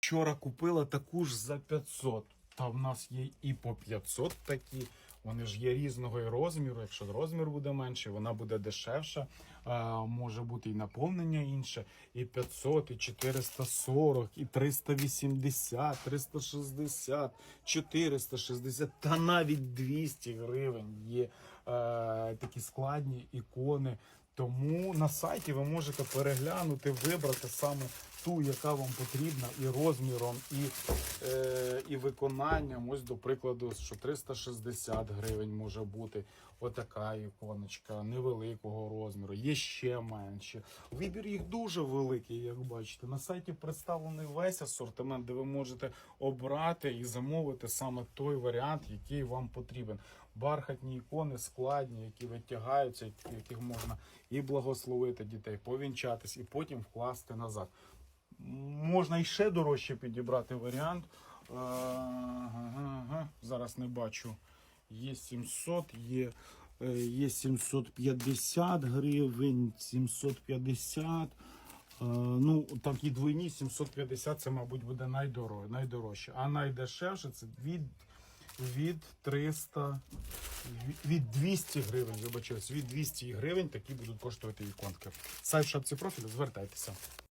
Вчора купила таку ж за 500. Та в нас є і по 500 такі. Вони ж є різного розміру. Якщо розмір буде менший, вона буде дешевша. А, може бути і наповнення інше. І 500, і 440, і 380, 360, 460, та навіть 200 гривень є е, такі складні ікони. Тому на сайті ви можете переглянути, вибрати саме ту, яка вам потрібна, і розміром, і, е, і виконанням. Ось, до прикладу, що 360 гривень може бути отака іконочка невеликого розміру, є ще менші. Вибір їх дуже великий, як бачите. На сайті представлений весь асортимент, де ви можете обрати і замовити саме той варіант, який вам потрібен. Бархатні ікони, складні, які витягаються, яких можна і благословити дітей, повінчатись, і потім вкласти назад. Можна і ще дорожче підібрати варіант. Е. Зараз не бачу. Є 700, є, е, є 750 гривень, 750. Е, Ну, такі двойні 750 це, мабуть, буде найдорож, найдорожче. А найдешевше це від, від 300, від 200 гривень, вибачаюсь, від 200 гривень такі будуть коштувати іконки. Сайт шапці профілю, звертайтеся.